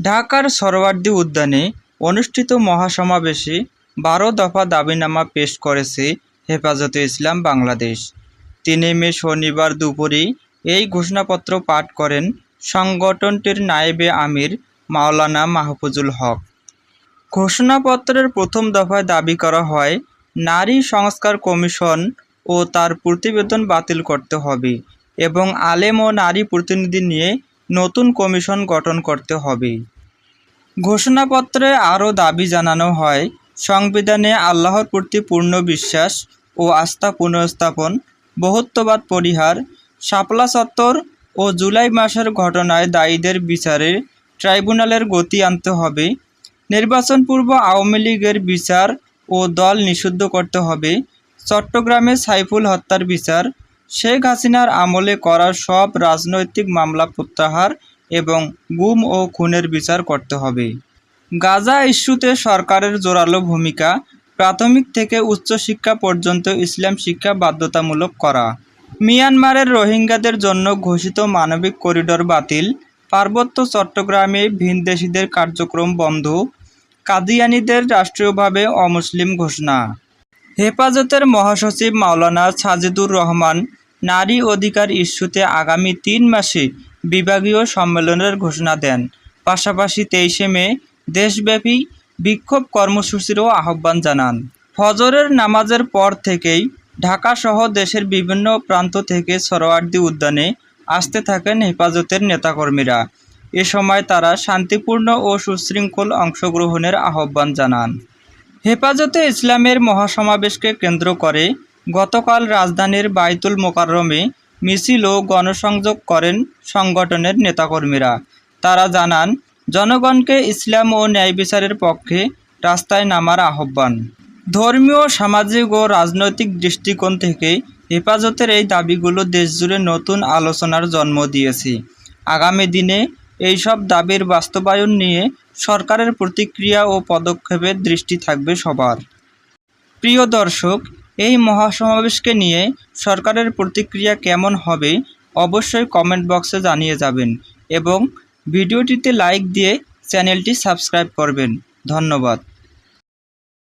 ঢাকার সরওয়ার্দী উদ্যানে অনুষ্ঠিত মহাসমাবেশে বারো দফা দাবিনামা পেশ করেছে হেফাজতে ইসলাম বাংলাদেশ। তিন মে শনিবার দুপুরে এই ঘোষণাপত্র পাঠ করেন সংগঠনটির নায়েবে আমির মাওলানা মাহফুজুল হক। ঘোষণাপত্রের প্রথম দফায় দাবি করা হয়, নারী সংস্কার কমিশন ও তার প্রতিবেদন বাতিল করতে হবে এবং আলেম ও নারী প্রতিনিধি নিয়ে নতুন কমিশন গঠন করতে হবে। ঘোষণাপত্রে আরও দাবি জানানো হয়, সংবিধানে আল্লাহর প্রতি পূর্ণ বিশ্বাস ও আস্থা পুনঃস্থাপন বহুত্ববাদ পরিহার, শাপলা চত্বর ও জুলাই মাসের ঘটনায় দায়ীদের বিচারে ট্রাইব্যুনালের গতি আনতে হবে, নির্বাচন পূর্ব আওয়ামী লীগের বিচার ও দল নিষিদ্ধ করতে হবে, চট্টগ্রামে সাইফুল হত্যার বিচার শেখ হাসিনার আমলে করা সব রাজনৈতিক মামলা প্রত্যাহার এবং গুম ও খুনের বিচার করতে হবে। গাজা ইস্যুতে সরকারের জোরালো ভূমিকা, প্রাথমিক থেকে উচ্চশিক্ষা পর্যন্ত ইসলাম শিক্ষা বাধ্যতামূলক করা। মিয়ানমারের রোহিঙ্গাদের জন্য ঘোষিত মানবিক করিডোর বাতিল, পার্বত্য চট্টগ্রামে ভিনদেশিদের কার্যক্রম বন্ধ, কাদিয়ানিদের রাষ্ট্রীয়ভাবে অমুসলিম ঘোষণা। হেফাজতের মহাসচিব মাওলানা সাজিদুর রহমান নারী অধিকার ইস্যুতে আগামী তিন মাসে বিভাগীয় সম্মেলনের ঘোষণা দেন। পাশাপাশি তেইশে মে দেশব্যাপী বিক্ষোভ কর্মসূচিরও আহ্বান জানান। ফজরের নামাজের পর থেকেই ঢাকাসহ দেশের বিভিন্ন প্রান্ত থেকে সরোয়ার্দী উদ্যানে আসতে থাকেন হেফাজতের নেতাকর্মীরা। এ সময় তারা শান্তিপূর্ণ ও সুশৃঙ্খল অংশগ্রহণের আহ্বান জানান। হেফাজতে ইসলামের মহাসমাবেশকে কেন্দ্র করে গতকাল রাজধানীর বাইতুল মোকাররমে মিছিল ও গণসংযোগ করেন সংগঠনের নেতাকর্মীরা। তারা জানান, জনগণকে ইসলাম ও ন্যায় বিচারের পক্ষে রাস্তায় নামার আহ্বান। ধর্মীয়, সামাজিক ও রাজনৈতিক দৃষ্টিকোণ থেকে হেফাজতের এই দাবিগুলো দেশজুড়ে নতুন আলোচনার জন্ম দিয়েছে। আগামী দিনে এইসব দাবির বাস্তবায়ন নিয়ে সরকারের প্রতিক্রিয়া ও পদক্ষেপের দৃষ্টি থাকবে সবার। প্রিয় দর্শক এই মহাসমাবেশকে নিয়ে সরকারের প্রতিক্রিয়া কেমন হবে অবশ্যই কমেন্ট বক্সে জানিয়ে যাবেন এবং ভিডিওটিতে লাইক দিয়ে চ্যানেলটি সাবস্ক্রাইব করবেন। ধন্যবাদ।